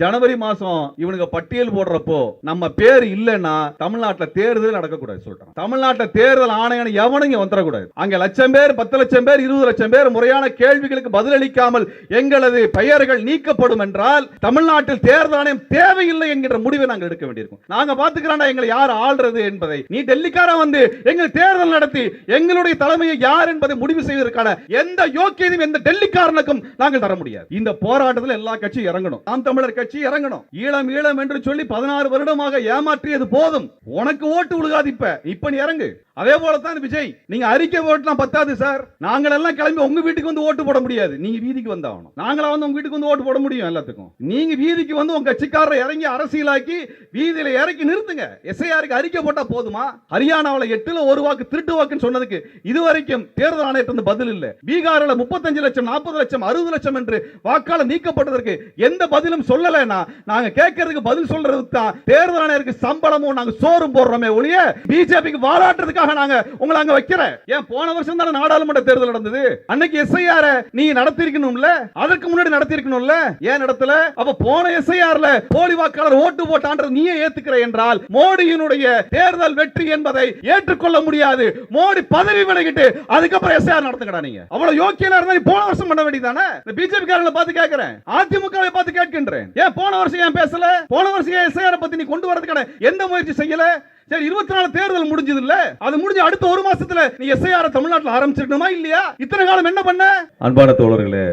ஜனவரி மாசம் இவனுங்க பட்டியல் போடுறப்போ நம்ம பேர் இல்லைன்னா தமிழ்நாட்டில் தேர்தல் நடக்கக்கூடாது சொல்றான் தமிழ்நாட்டில் தேர்தல் ஆணையம் எவனும் இங்க வந்துடக்கூடாது. அங்க லட்சம் பேர் பத்து லட்சம் பேர் இருபது லட்சம் பேர் முறையான கேள்விகளுக்கு பதிலளிக்காமல் எங்களது பெயர்கள் நீக்கப்படும் என்றால் தமிழ்நாட்டில் தேர்தல் ஆணையம் தேவையில்லை என்கிற முடிவை நாங்கள் எடுக்க வேண்டியிருக்கும். நாங்க பாத்துக்கிறோம்டா எங்களை யார் ஆள்றது என்பதை. நீ டெல்லிக்காரன் வந்து எங்கள் தேர்தல் நடத்தி எங்களுடைய தலைமையை யார் என்பதை முடிவு செய்வதற்கான எந்த யோக்கியதையும் எந்த டெல்லிக்காரனுக்கும் நாங்கள் தர முடியாது. இந்த போராட்டத்தில் எல்லா கட்சியும் இறங்கணும். நாம் தமிழர் கட்சி கட்சி இறங்கணும். ஈழம் ஈழம் என்று சொல்லி பதினாறு வருடமாக ஏமாற்றியது போதும். உனக்கு ஓட்டு விழுகாது இப்ப. இப்ப நீ இறங்கு. அதே போல தான் விஜய் நீங்க அறிக்கை ஓட்டுலாம் பத்தாது சார். நாங்கள் எல்லாம் கிளம்பி உங்க வீட்டுக்கு வந்து ஓட்டு போட முடியாது. நீங்க வீதிக்கு வந்தாகணும் நாங்களா வந்து உங்க வீட்டுக்கு வந்து ஓட்டு போட முடியும் எல்லாத்துக்கும். நீங்க வீதிக்கு வந்து உங்க கட்சிக்காரரை இறங்கி அரசியலாக்கி வீதியில இறக்கி நிறுத்துங்க. எஸ்ஐஆருக்கு அறிக்கை போட்டா போதுமா? ஹரியானாவில் எட்டுல ஒரு வாக்கு திருட்டு வாக்குன்னு சொன்னதுக்கு இதுவரைக்கும் தேர்தல் ஆணையத்திலிருந்து பதில் இல்ல. பீகாரில் முப்பத்தஞ்சு லட்சம் நாற்பது லட்சம் அறுபது லட்சம் என்று வாக்காளர் நீக்கப்பட்டதற்கு எந்த பதிலும் சொல்லல. சொல்லலைன்னா நாங்க கேட்கறதுக்கு பதில் சொல்றதுக்கு தான் தேர்தல் ஆணையருக்கு சம்பளமும் நாங்க சோறும் போடுறோமே ஒழிய பிஜேபிக்கு வாலாட்டுறதுக்காக நாங்க உங்களை அங்க வைக்கிறேன் ஏன் போன வருஷம் தானே நாடாளுமன்ற தேர்தல் நடந்தது? அன்னைக்கு எஸ்ஐஆர் நீ நடத்திருக்கணும்ல அதற்கு முன்னாடி நடத்திருக்கணும்ல ஏன் நடத்தல? அப்ப போன எஸ்ஐஆர்ல போலி வாக்காளர் ஓட்டு போட்டான்றது நீயே ஏத்துக்கிற என்றால் மோடியினுடைய தேர்தல் வெற்றி என்பதை ஏற்றுக்கொள்ள முடியாது. மோடி பதவி விலகிட்டு அதுக்கப்புறம் எஸ்ஐஆர் நடத்துக்கடா நீங்க. அவ்வளவு யோக்கியனா இருந்தா நீ போன வருஷம் பண்ண வேண்டியதானே பிஜேபி காரங்களை பார்த்து கேட்கிறேன். அதிமுகவை பார்த்து கேட்கின்றேன். ஏன் போன வருஷம் ஏன் பேசல? போன வருஷம் ஏன் எஸ்ஐஆர் பத்தி நீ கொண்டு வரதுக்கான எந்த முயற்சி செய்யல? சரி இருபத்தி நாலு தேர்தல் முடிஞ்சது இல்ல அது முடிஞ்சு அடுத்த ஒரு மாசத்துல நீ எஸ்ஐஆர் தமிழ்நாட்டில் ஆரம்பிச்சிருக்கணுமா இல்லையா? இத்தனை காலம் என்ன பண்ண? அன்பான தோழர்களே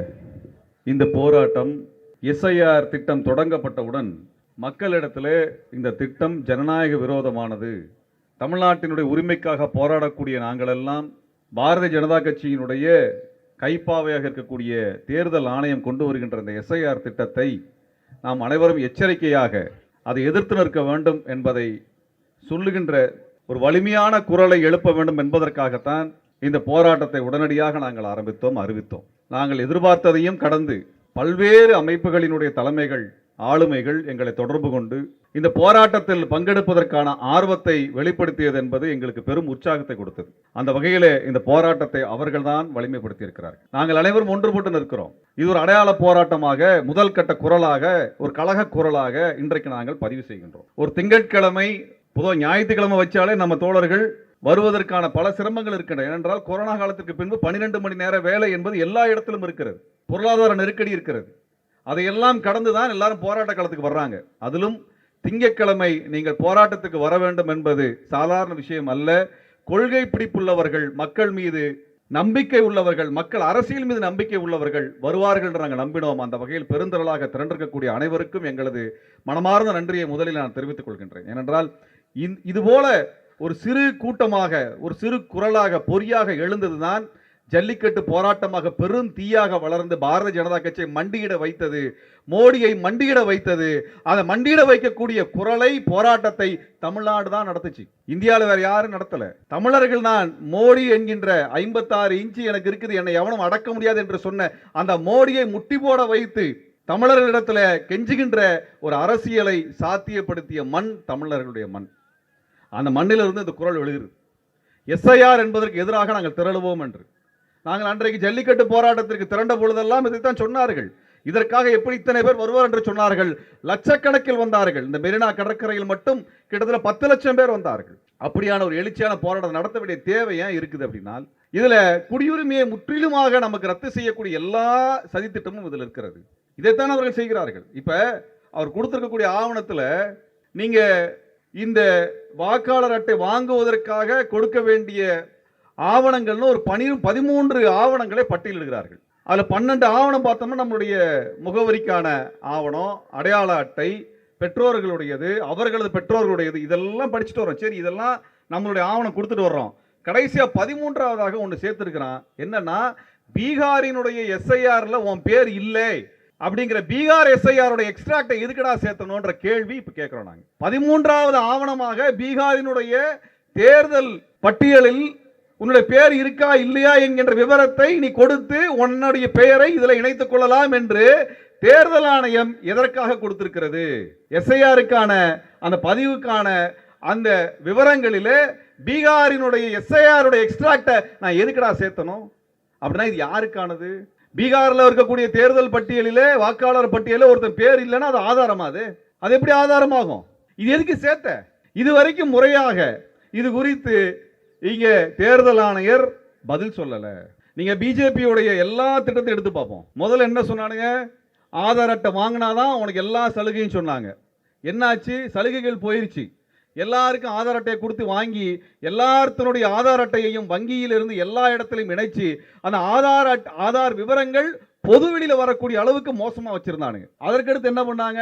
இந்த போராட்டம் எஸ்ஐஆர் திட்டம் தொடங்கப்பட்டவுடன் மக்களிடத்திலே இந்த திட்டம் ஜனநாயக விரோதமானது. தமிழ்நாட்டினுடைய உரிமைக்காக போராடக்கூடிய நாங்களெல்லாம் பாரதிய ஜனதா கட்சியினுடைய கைப்பாவையாக இருக்கக்கூடிய தேர்தல் ஆணையம் கொண்டு வருகின்ற இந்த எஸ்ஐஆர் திட்டத்தை நாம் அனைவரும் எச்சரிக்கையாக அதை எதிர்த்து நிற்க வேண்டும் என்பதை சொல்லுகின்ற ஒரு வலிமையான குரலை எழுப்ப வேண்டும் என்பதற்காகத்தான் இந்த போராட்டத்தை உடனடியாக நாங்கள் ஆரம்பித்தோம் அறிவித்தோம். நாங்கள் எதிர்பார்த்ததையும் கடந்து பல்வேறு அமைப்புகளினுடைய தலைமைகள் ஆளுமைகள் எங்களை தொடர்பு கொண்டு இந்த போராட்டத்தில் பங்கெடுப்பதற்கான ஆர்வத்தை வெளிப்படுத்தியது என்பது எங்களுக்கு பெரும் உற்சாகத்தை கொடுத்தது. அந்த வகையிலே இந்த போராட்டத்தை அவர்கள்தான் வலிமைப்படுத்தி இருக்கிறார்கள் நாங்கள் அனைவரும் ஒன்றுபட்டு நிற்கிறோம். இது ஒரு அடையாள போராட்டமாக முதல் கட்ட குரலாக ஒரு கழக குரலாக இன்றைக்கு நாங்கள் பதிவு செய்கின்றோம். ஒரு திங்கட்கிழமை பொதுவாக ஞாயிற்றுக்கிழமை வச்சாலே நம்ம தோழர்கள் வருவதற்கான பல சிரமங்கள் இருக்கின்றன. ஏனென்றால் கொரோனா காலத்திற்கு பின்பு பன்னிரெண்டு மணி நேர வேலை என்பது எல்லா இடத்திலும் இருக்கிறது. பொருளாதார நெருக்கடி இருக்கிறது. அதையெல்லாம் கடந்து தான் எல்லாரும் போராட்ட காலத்துக்கு வர்றாங்க. அதிலும் திங்கட்கிழமை நீங்கள் போராட்டத்துக்கு வர வேண்டும் என்பது சாதாரண விஷயம் அல்ல. கொள்கை பிடிப்புள்ளவர்கள் மக்கள் மீது நம்பிக்கை உள்ளவர்கள் மக்கள் அரசியல் மீது நம்பிக்கை உள்ளவர்கள் வருவார்கள் என்று நாங்கள் நம்பினோம். அந்த வகையில் பெருந்திரளாக திரண்டிருக்கக்கூடிய அனைவருக்கும் எங்களது மனமார்ந்த நன்றியை முதலில் நான் தெரிவித்துக் கொள்கின்றேன். ஏனென்றால் இந்த- இதுபோல ஒரு சிறு கூட்டமாக ஒரு சிறு குரலாக பொறியாக எழுந்ததுதான் ஜல்லிக்கட்டு போராட்டமாக பெரும் தீயாக வளர்ந்து பாரதிய ஜனதா கட்சியை மண்டியிட வைத்தது மோடியை மண்டியிட வைத்தது. அதை மண்டியிட வைக்கக்கூடிய குரலை போராட்டத்தை தமிழ்நாடு தான் நடத்துச்சு. இந்தியாவில் வேற யாரும் நடத்தல. தமிழர்கள் தான் மோடி என்கின்ற ஐம்பத்தாறு இன்ச்சு எனக்கு இருக்குது என்னை எவனும் அடக்க முடியாது என்று சொன்ன அந்த மோடியை முட்டி போட வைத்து தமிழர்களிடத்துல கெஞ்சுகின்ற ஒரு அரசியலை சாத்தியப்படுத்திய மண் தமிழர்களுடைய மண். அந்த மண்ணிலிருந்து இந்த குரல் எழுகிறது எஸ்ஐஆர் என்பதற்கு எதிராக நாங்கள் திரளுவோம் என்று. நாங்கள் அன்றைக்கு ஜல்லிக்கட்டு போராட்டத்திற்கு திரண்ட பொழுதெல்லாம் இதைத்தான் சொன்னார்கள். இதற்காக எப்படி இத்தனை பேர் வருவார் என்று சொன்னார்கள். லட்சக்கணக்கில் வந்தார்கள். இந்த மெரினா கடற்கரையில் மட்டும் கிட்டத்தட்ட பத்து லட்சம் பேர் வந்தார்கள். அப்படியான ஒரு எழுச்சியான போராட்டம் நடத்த வேண்டிய தேவை ஏன் இருக்குது அப்படின்னா இதுல குடியுரிமையை முற்றிலுமாக நமக்கு ரத்து செய்யக்கூடிய எல்லா சதித்திட்டமும் இதில் இருக்கிறது. இதைத்தான் அவர்கள் செய்கிறார்கள். இப்ப அவர் கொடுத்திருக்கக்கூடிய ஆவணத்துல நீங்க இந்த வாக்காளர் அட்டை வாங்குவதற்காக கொடுக்க வேண்டிய ஆவணங்கள்னு ஒரு பனி பதிமூன்று ஆவணங்களை பட்டியலிடுகிறார்கள். அதில் பன்னெண்டு ஆவணம் பார்த்தோம்னா நம்மளுடைய முகவரிக்கான ஆவணம் அடையாள அட்டை பெற்றோர்களுடையது அவர்களது பெற்றோர்களுடையது இதெல்லாம் படிச்சுட்டு வரோம் சரி இதெல்லாம் நம்மளுடைய ஆவணம் கொடுத்துட்டு வர்றோம். கடைசியாக பதிமூன்றாவதாக ஒன்று சேர்த்துருக்கிறான். என்னன்னா பீகாரினுடைய எஸ்ஐஆரில் உன் பேர் இல்லை. அப்படிங்கிற பீகார் எஸ்ஐஆருடைய எக்ஸ்ட்ராக்டை எதுக்கடா சேர்த்தணுன்ற கேள்வி இப்போ கேட்குறோம் நாங்கள் பதிமூன்றாவது ஆவணமாக பீகாரினுடைய தேர்தல் பட்டியலில் உன்னுடைய பெயர் இருக்கா இல்லையா என்கின்ற விவரத்தை நீ கொடுத்து உன்னுடைய பெயரை இதில் இணைத்துக் கொள்ளலாம் என்று தேர்தல் ஆணையம் எதற்காக கொடுத்திருக்கிறது? எஸ்ஐஆருக்கான அந்த பதிவுக்கான அந்த விவரங்களிலே பீகாரினுடைய எஸ்ஐஆருடைய எக்ஸ்ட்ராக்டை நான் எதுக்குடா சேர்த்தணும்? அப்படின்னா இது யாருக்கானது? பீகாரில் இருக்கக்கூடிய தேர்தல் பட்டியலிலே வாக்காளர் பட்டியலில் ஒருத்தன் பேர் இல்லைன்னா அது ஆதாரமா அது? அது எப்படி ஆதாரமாகும்? இது எதுக்கு சேர்த்த? இது வரைக்கும் முறையாக இது குறித்து இங்கே தேர்தல் ஆணையர் பதில் சொல்லலை. நீங்கள் பிஜேபியுடைய எல்லா திட்டத்தையும் எடுத்து பார்ப்போம். முதல்ல என்ன சொன்னானுங்க? ஆதார் அட்டை வாங்கினாதான் உனக்கு எல்லா சலுகையும் சொன்னாங்க. என்னாச்சு? சலுகைகள் போயிருச்சு. எல்லாருக்கும் ஆதார் அட்டையை கொடுத்து வாங்கி எல்லாத்தினுடைய ஆதார் அட்டையையும் வங்கியிலிருந்து எல்லா இடத்துலையும் இணைச்சு அந்த ஆதார் அட் ஆதார் விவரங்கள் பொதுவெளியில வரக்கூடிய அளவுக்கு மோசமாக வச்சுருந்தானுங்க. அதற்கடுத்து என்ன பண்ணாங்க?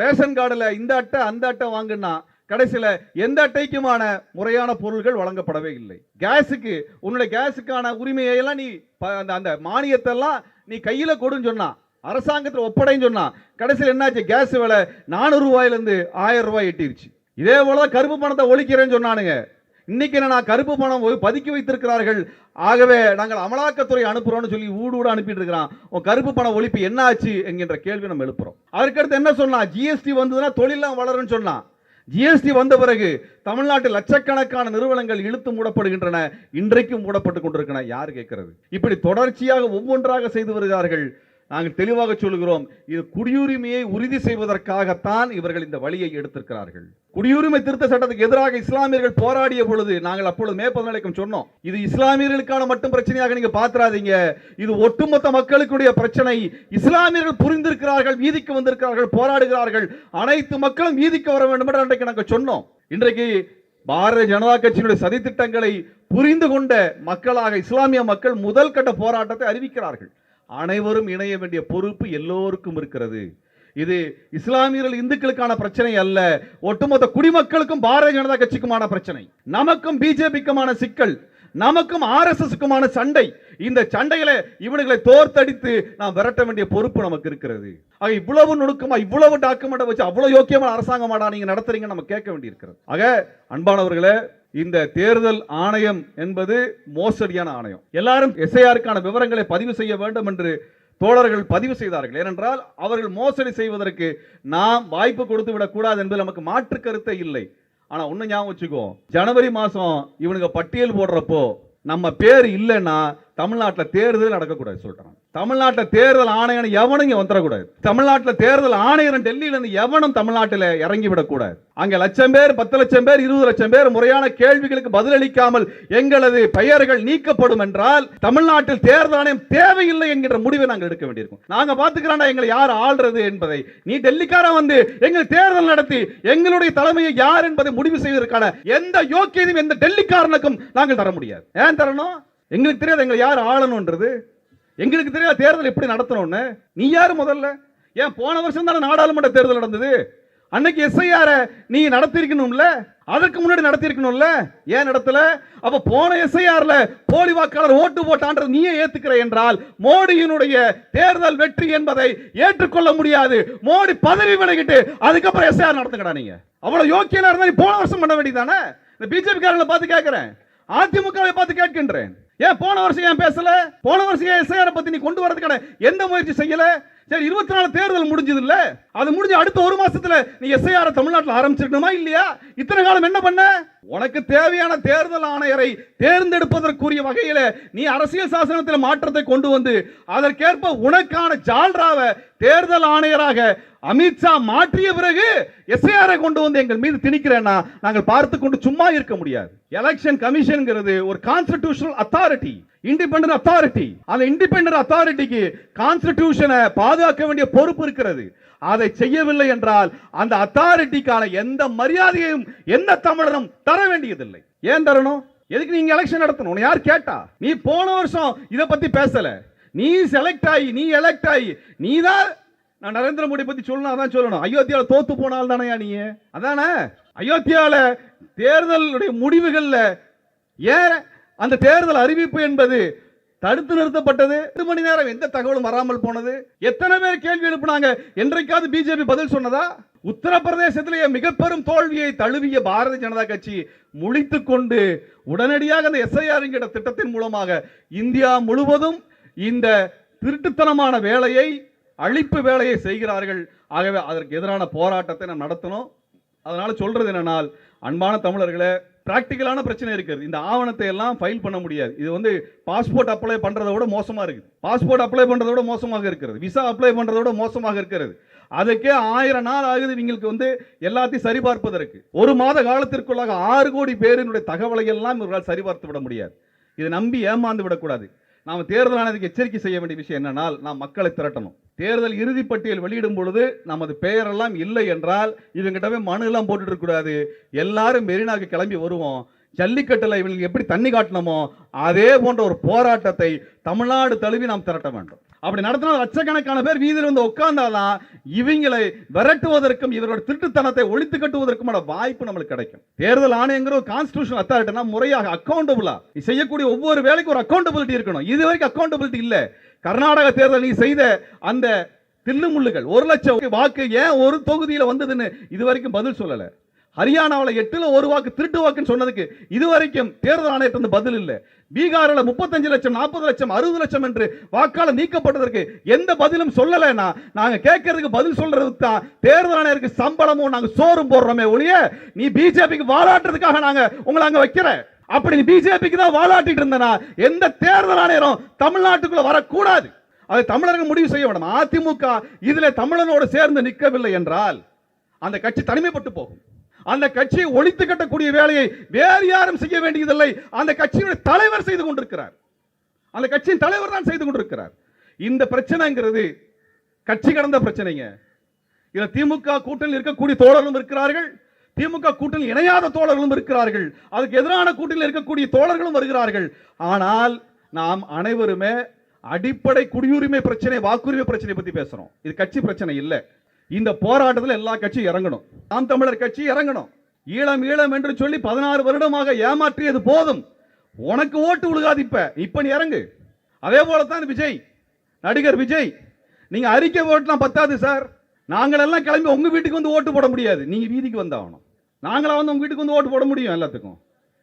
ரேஷன் கார்டில் இந்த அட்டை அந்த அட்டை வாங்குனா கடைசியில் எந்த அட்டைக்குமான முறையான பொருள்கள் வழங்கப்படவே இல்லை. கேஸுக்கு உன்னுடைய கேஸுக்கான உரிமையை எல்லாம் நீ ப- அந்த அந்த மானியத்தெல்லாம் நீ கையில் கொடுன்னு சொன்னா அரசாங்கத்தில் ஒப்படைன்னு சொன்னா கடைசியில் என்னாச்சு? கேஸ் விலை நானூறு ரூபாயிலிருந்து ஆயிரம் ரூபாய் எட்டிருச்சு. இதே போல தான் கருப்பு பணத்தை ஒழிக்கிறேன்னு சொன்னானுங்க. இன்னைக்கு என்ன கருப்பு பணம் பதுக்கி வைத்திருக்கிறார்கள்? ஆகவே நாங்கள் அமலாக்கத்துறை அனுப்புறோம்னு சொல்லி ஊடு ஊடு அனுப்பிட்டு இருக்கிறான். உன் கருப்பு பண ஒழிப்பு என்ன ஆச்சு என்கின்ற கேள்வி நம்ம எழுப்புறோம். அதுக்கடுத்து என்ன சொன்னா ஜிஎஸ்டி வந்ததுன்னா தொழிலாம் வளரும்னு சொன்னான். ஜிஎஸ்டி வந்த பிறகு தமிழ்நாட்டில் லட்சக்கணக்கான நிறுவனங்கள் இழுத்து மூடப்படுகின்றன இன்றைக்கும் மூடப்பட்டு கொண்டிருக்கின்றன. யார் கேட்கிறது? இப்படி தொடர்ச்சியாக ஒவ்வொன்றாக செய்து வருகிறார்கள் நாங்கள் தெளிவாக சொல்கிறோம் இது குடியுரிமையை உறுதி செய்வதற்காகத்தான் இவர்கள் இந்த வழியை எடுத்திருக்கிறார்கள். குடியுரிமை திருத்த சட்டத்துக்கு எதிராக இஸ்லாமியர்கள் போராடிய பொழுது நாங்கள் அப்பொழுது மே பதினாலுக்கும் சொன்னோம் இது இஸ்லாமியர்களுக்கான மட்டும் பிரச்சனையாக நீங்க பாத்திராதீங்க இது ஒட்டுமொத்த மக்களுக்குடைய பிரச்சனை இஸ்லாமியர்கள் புரிந்திருக்கிறார்கள் வீதிக்கு வந்திருக்கிறார்கள் போராடுகிறார்கள் அனைத்து மக்களும் வீதிக்கு வர வேண்டும் என்று அன்றைக்கு நாங்கள் சொன்னோம். இன்றைக்கு பாரதிய ஜனதா கட்சியினுடைய சதித்திட்டங்களை புரிந்து கொண்ட மக்களாக இஸ்லாமிய மக்கள் முதல் கட்ட போராட்டத்தை அறிவிக்கிறார்கள். அனைவரும் இணைய வேண்டிய பொறுப்பு எல்லோருக்கும் இருக்கிறது. இது இஸ்லாமியர்கள் இந்துக்களுக்கான பிரச்சனை அல்ல. ஒட்டுமொத்த குடிமக்களுக்கும் பாரதிய ஜனதா கட்சிக்குமான பிரச்சனை. நமக்கும் பிஜேபிக்குமான சிக்கல். நமக்கும் ஆர்எஸ்எஸ்க்குமான சண்டை. இந்த சண்டையில இவனுகளை தோர்த்தடித்து நாம் விரட்ட வேண்டிய பொறுப்பு நமக்கு இருக்கிறது. ஆக இவ்வளவு நுணுக்கமா இவ்வளவு டாக்குமெண்ட் வச்சு அவ்வளவு யோக்கியமான அரசாங்கமாடா நீங்க நடத்துறீங்க நம்ம கேட்க வேண்டியிருக்கிறது. ஆக அன்பானவர்களே இந்த தேர்தல் ஆணையம் என்பது மோசடியான ஆணையம். எல்லாரும் எஸ்ஐஆருக்கான விவரங்களை பதிவு செய்ய வேண்டும் என்று தோழர்கள் பதிவு செய்தார்கள். ஏனென்றால் அவர்கள் மோசடி செய்வதற்கு நாம் வாய்ப்பு கொடுத்து விடக்கூடாது என்பது நமக்கு மாற்று கருத்தே இல்லை. ஆனா ஒண்ணு ஞாபகம் வச்சுக்கோ. ஜனவரி மாசம் இவனுங்க பட்டியல் போடுறப்போ நம்ம பேர் இல்லைன்னா தமிழ்நாட்டில் தேர்தல் நடக்கக்கூடாது சொல்றாங்க தமிழ்நாட்டில் தேர்தல் ஆணையம் எவனும் இங்கே வந்துடக்கூடாது. தமிழ்நாட்டில் தேர்தல் ஆணையம் டெல்லியில இருந்து எவனும் தமிழ்நாட்டில் இறங்கி விடக்கூடாது. அங்க லட்சம் பேர் பத்து லட்சம் பேர் இருபது லட்சம் பேர் முறையான கேள்விகளுக்கு பதிலளிக்காமல் எங்களது பெயர்கள் நீக்கப்படும் என்றால் தமிழ்நாட்டில் தேர்தல் ஆணையம் தேவையில்லை என்கிற முடிவை நாங்கள் எடுக்க வேண்டியிருக்கும். நாங்க பாத்துக்கிறோம்டா எங்களை யார் ஆள்றது என்பதை. நீ டெல்லிக்காரன் வந்து எங்கள் தேர்தல் நடத்தி எங்களுடைய தலைமையை யார் என்பதை முடிவு செய்வதற்கான எந்த யோக்கியதையும் எந்த டெல்லிக்காரனுக்கும் நாங்கள் தர முடியாது. ஏன் தரணும்? எங்களுக்கு தெரியாது எங்களை யார் ஆளணுன்றது எங்களுக்கு தெரியாது தேர்தல் எப்படி நடத்தணும்னு? நீ யாரு முதல்ல? ஏன் போன வருஷம் தானே நாடாளுமன்ற தேர்தல் நடந்தது? அன்னைக்கு எஸ்ஐஆர நீ நடத்திருக்கணும்ல அதற்கு முன்னாடி நடத்திருக்கணும்ல ஏன் நடத்தல? அப்ப போன எஸ்ஐஆர்ல போலி வாக்காளர் ஓட்டு போட்டான்றது நீயே ஏத்துக்கிற என்றால் மோடியினுடைய தேர்தல் வெற்றி என்பதை ஏற்றுக்கொள்ள முடியாது. மோடி பதவி விலகிட்டு அதுக்கப்புறம் எஸ்ஐஆர் நடத்துக்கடா நீங்க. அவ்வளவு யோக்கியனா இருந்தா நீ போன வருஷம் பண்ண வேண்டியதானே இந்த பிஜேபி காரங்களை பார்த்து கேட்கிறேன் அதிமுகவை பார்த்து கேட்கின்றேன். ஏன் போன வருஷம் ஏன் பேசல? போன வருஷம் ஏன் எஸ்ஐஆர் பத்தி நீ கொண்டு வரதுக்கான எந்த முயற்சி செய்யல? சரி இருபத்தி நாலு தேர்தல் முடிஞ்சது இல்ல அது முடிஞ்சு அடுத்த ஒரு மாசத்துல நீ எஸ்ஐஆர் தமிழ்நாட்டில் ஆரம்பிச்சிருக்கணுமா இல்லையா? இத்தனை காலம் என்ன பண்ண? உனக்கு தேவையான தேர்தல் ஆணையரை தேர்ந்தெடுப்பதற்குரிய வகையில நீ அரசியல் சாசனத்தில் மாற்றத்தை கொண்டு வந்து அதற்கேற்ப உனக்கான ஜால்ராவை தேர்தல் ஆணையராக அமித்ஷா மாற்றிய பிறகு எஸ்ஐஆரை கொண்டு வந்து எங்கள் மீது திணிக்கிறேன்னா நாங்கள் பார்த்து கொண்டு சும்மா இருக்க முடியாது. எலெக்ஷன் கமிஷன்ங்கிறது ஒரு கான்ஸ்டிடியூஷனல் அத்தாரிட்டி இண்டிபெண்டன்ட் அத்தாரிட்டி அந்த இண்டிபெண்டன்ட் அத்தாரிட்டிக்கு கான்ஸ்டிடியூஷனை பாதுகாக்க வேண்டிய பொறுப்பு இருக்கிறது. அதை செய்யவில்லை என்றால் அந்த அத்தாரிட்டிக்கான எந்த மரியாதையையும் எந்த தமிழரும் தர வேண்டியதில்லை. ஏன் தரணும்? எதுக்கு நீங்க எலெக்ஷன் நடத்தணும்? உன்னை யார் கேட்டா? நீ போன வருஷம் இதை பத்தி பேசல. நீ செலக்ட் ஆகி நீ எலெக்ட் ஆகி நீ தான் நான் நரேந்திர மோடி பத்தி சொல்லணும் அதான் சொல்லணும். அயோத்தியால தோத்து போனால் தானே நீ? அதானே? அயோத்தியால தேர்தலுடைய முடிவுகள்ல ஏன் அந்த தேர்தல் அறிவிப்பு என்பது தடுத்து நிறுத்தப்பட்டது. எட்டு மணி நேரம் எந்த தகவலும் வராமல் போனது. எத்தனை பேர் கேள்வி எழுப்பினாங்க? என்றைக்காவது பிஜேபி பதில் சொன்னதா? உத்தரப்பிரதேசத்திலேயே மிக பெரும் தோல்வியை தழுவிய பாரதிய ஜனதா கட்சி முழித்துக் கொண்டு உடனடியாக அந்த எஸ்ஐஆர் என்கிற திட்டத்தின் மூலமாக இந்தியா முழுவதும் இந்த திருட்டுத்தனமான வேலையை அழிப்பு வேலையை செய்கிறார்கள். ஆகவே அதற்கு எதிரான போராட்டத்தை நாம் நடத்தணும். அதனால் சொல்றது என்னன்னால் அன்பான தமிழர்களே ப்ராக்டிக்கலான பிரச்சனை இருக்குது. இந்த ஆவணத்தை எல்லாம் ஃபைல் பண்ண முடியாது. இது வந்து பாஸ்போர்ட் அப்ளை பண்ணுறத விட மோசமாக இருக்குது. பாஸ்போர்ட் அப்ளை பண்ணுறத விட மோசமாக இருக்கிறது. விசா அப்ளை பண்றதை விட மோசமாக இருக்கிறது. அதுக்கே ஆயிரம் நாள் ஆகுது இவங்களுக்கு வந்து எல்லாத்தையும் சரிபார்ப்பதற்கு. ஒரு மாத காலத்திற்குள்ளாக ஆறு கோடி பேரினுடைய தகவலை எல்லாம் இவர்களால் சரிபார்த்து விட முடியாது. இதை நம்பி ஏமாந்து விடக்கூடாது. நாம் தேர்தல் ஆணையத்துக்கு எச்சரிக்கை செய்ய வேண்டிய விஷயம் என்னன்னால் நாம் மக்களை திரட்டணும். தேர்தல் இறுதி பட்டியல் வெளியிடும் பொழுது நமது பெயரெல்லாம் இல்லை என்றால் இவங்கிட்ட போய் மனு எல்லாம் போட்டுட்டு இருக்கக்கூடாது எல்லாரும் மெரினாக்கு கிளம்பி வருவோம். ஜல்லிக்கட்டில் இவங்களுக்கு எப்படி தண்ணி காட்டணுமோ அதே போன்ற ஒரு போராட்டத்தை தமிழ்நாடு தழுவி நாம் திரட்ட வேண்டும். அப்படி நடத்தினா லட்சக்கணக்கான பேர் வீதியில் வந்து உட்கார்ந்தாதான் இவங்களை விரட்டுவதற்கும் இவரோட திருட்டுத்தனத்தை ஒழித்து கட்டுவதற்குமான வாய்ப்பு நம்மளுக்கு கிடைக்கும். தேர்தல் ஆணையங்கிற ஒரு கான்ஸ்டியூஷன் அத்தாரிட்டினா முறையாக அக்கௌண்டபிளா செய்யக்கூடிய ஒவ்வொரு வேலைக்கும் ஒரு அக்கௌண்டபிலிட்டி இருக்கணும். இது வரைக்கும் அக்கௌண்டபிலிட்டி இல்ல. கர்நாடக தேர்தல் நீ செய்த அந்த தில்லுமுள்ளுகள் ஒரு லட்சம் வாக்கு ஏன் ஒரு தொகுதியில வந்ததுன்னு இது வரைக்கும் பதில் சொல்லல. ஹரியானாவில் எட்டுல ஒரு வாக்கு திருட்டு வாக்குன்னு சொன்னதுக்கு இதுவரைக்கும் தேர்தல் ஆணையத்திலிருந்து பதில் இல்லை. பீகாரில் முப்பத்தஞ்சு லட்சம் நாற்பது லட்சம் அறுபது லட்சம் என்று வாக்காளர் நீக்கப்பட்டதற்கு எந்த பதிலும் சொல்லலைன்னா நாங்க கேட்கறதுக்கு பதில் சொல்றதுக்கு தான் தேர்தல் ஆணையருக்கு சம்பளமும் நாங்க சோறும் போடுறோமே ஒழிய நீ பிஜேபிக்கு வாழாட்டுறதுக்காக நாங்க உங்களை அங்க வைக்கிற அப்படி நீ பிஜேபிக்கு தான் வாழாட்டிட்டு இருந்தனா எந்த தேர்தல் ஆணையரும் தமிழ்நாட்டுக்குள்ள வரக்கூடாது. அதை தமிழர்கள் முடிவு செய்ய வேண்டும். அதிமுக இதுல தமிழனோடு சேர்ந்து நிற்கவில்லை என்றால் அந்த கட்சி தனிமைப்பட்டு போகும். அந்த கட்சியை ஒழித்து கட்டக்கூடிய வேலையை வேறு யாரும் செய்ய வேண்டியதில்லை. அந்த கட்சியினுடைய தலைவர் செய்து கொண்டிருக்கிறார். அந்த கட்சியின் தலைவர் தான் செய்து கொண்டிருக்கிறார். இந்த பிரச்சனைங்கிறது கட்சி கடந்த பிரச்சனைங்க. இதில் திமுக கூட்டணியில் இருக்கக்கூடிய தோழர்களும் இருக்கிறார்கள். திமுக கூட்டணியில் இணையாத தோழர்களும் இருக்கிறார்கள். அதுக்கு எதிரான கூட்டணியில் இருக்கக்கூடிய தோழர்களும் வருகிறார்கள். ஆனால் நாம் அனைவருமே அடிப்படை குடியுரிமை பிரச்சனை வாக்குரிமை பிரச்சனை பற்றி பேசுகிறோம் இது கட்சி பிரச்சனை இல்லை. இந்த போராட்டத்தில் எல்லா கட்சியும் இறங்கணும். நாம் தமிழர் கட்சி இறங்கணும். ஈழம் ஈழம் என்று சொல்லி பதினாறு வருடமாக ஏமாற்றியது போதும். உனக்கு ஓட்டு விழுகாது இப்ப. இப்ப நீ இறங்கு. அதே போல தான் விஜய். நடிகர் விஜய். நீங்க அறிக்கை ஓட்டுலாம் பத்தாது சார். நாங்களெல்லாம் கிளம்பி உங்க வீட்டுக்கு வந்து ஓட்டு போட முடியாது. நீங்க வீதிக்கு வந்தாகணும் நாங்களா வந்து உங்க வீட்டுக்கு வந்து ஓட்டு போட முடியும் எல்லாத்துக்கும்.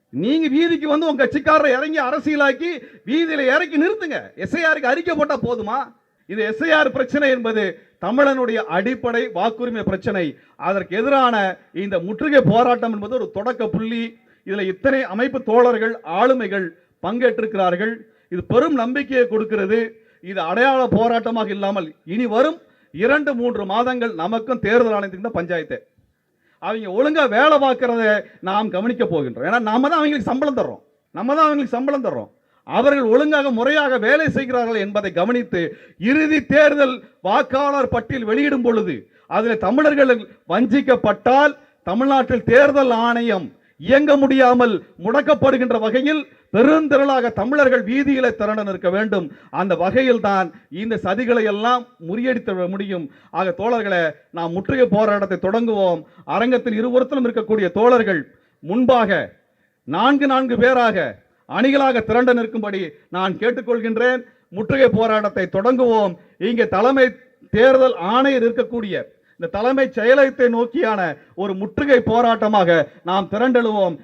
நீங்க வீதிக்கு வந்து உங்க கட்சிக்காரரை இறங்கி அரசியலாக்கி வீதியில இறக்கி நிறுத்துங்க. எஸ்ஐஆருக்கு அறிக்கை போட்டா போதுமா? இது எஸ்ஐஆர் பிரச்சனை என்பது தமிழனுடைய அடிப்படை வாக்குரிமை பிரச்சனை. அதற்கு எதிரான இந்த முற்றுகை போராட்டம் என்பது ஒரு தொடக்க புள்ளி. இதில் இத்தனை அமைப்பு தோழர்கள் ஆளுமைகள் பங்கேற்றிருக்கிறார்கள். இது பெரும் நம்பிக்கையை கொடுக்கிறது. இது அடையாள போராட்டமாக இல்லாமல் இனி வரும் இரண்டு மூன்று மாதங்கள் நமக்கும் தேர்தல் ஆணையத்துக்கு தான் பஞ்சாயத்து. அவங்க ஒழுங்காக வேலை பார்க்கறத நாம் கவனிக்க போகின்றோம். ஏன்னா நாம தான் அவங்களுக்கு சம்பளம் தர்றோம். நம்ம தான் அவங்களுக்கு சம்பளம் தர்றோம். அவர்கள் ஒழுங்காக முறையாக வேலை செய்கிறார்கள் என்பதை கவனித்து இறுதி தேர்தல் வாக்காளர் பட்டியல் வெளியிடும் பொழுது அதில் தமிழர்கள் வஞ்சிக்கப்பட்டால் தமிழ்நாட்டில் தேர்தல் ஆணையம் இயங்க முடியாமல் முடக்கப்படுகின்ற வகையில் பெருந்திரளாக தமிழர்கள் வீதியில திரண்டு நிற்க வேண்டும். அந்த வகையில் தான் இந்த சதிகளை எல்லாம் முறியடித்து முடியும். ஆக தோழர்களை நாம் முற்றுகை போராட்டத்தை தொடங்குவோம். அரங்கத்தில் இருபுறத்திலும் இருக்கக்கூடிய தோழர்கள் முன்பாக நான்கு நான்கு பேராக அணிகளாக திரண்டு நிற்கும்படி நான் கேட்டுக்கொள்கின்றேன். முற்றுகை போராட்டத்தை தொடங்குவோம். இங்கே தலைமை தேர்தல் ஆணையர் இருக்கக்கூடிய இந்த தலைமைச் செயலகத்தை நோக்கியான ஒரு முற்றுகை போராட்டமாக நாம் திரண்டெழுவோம்.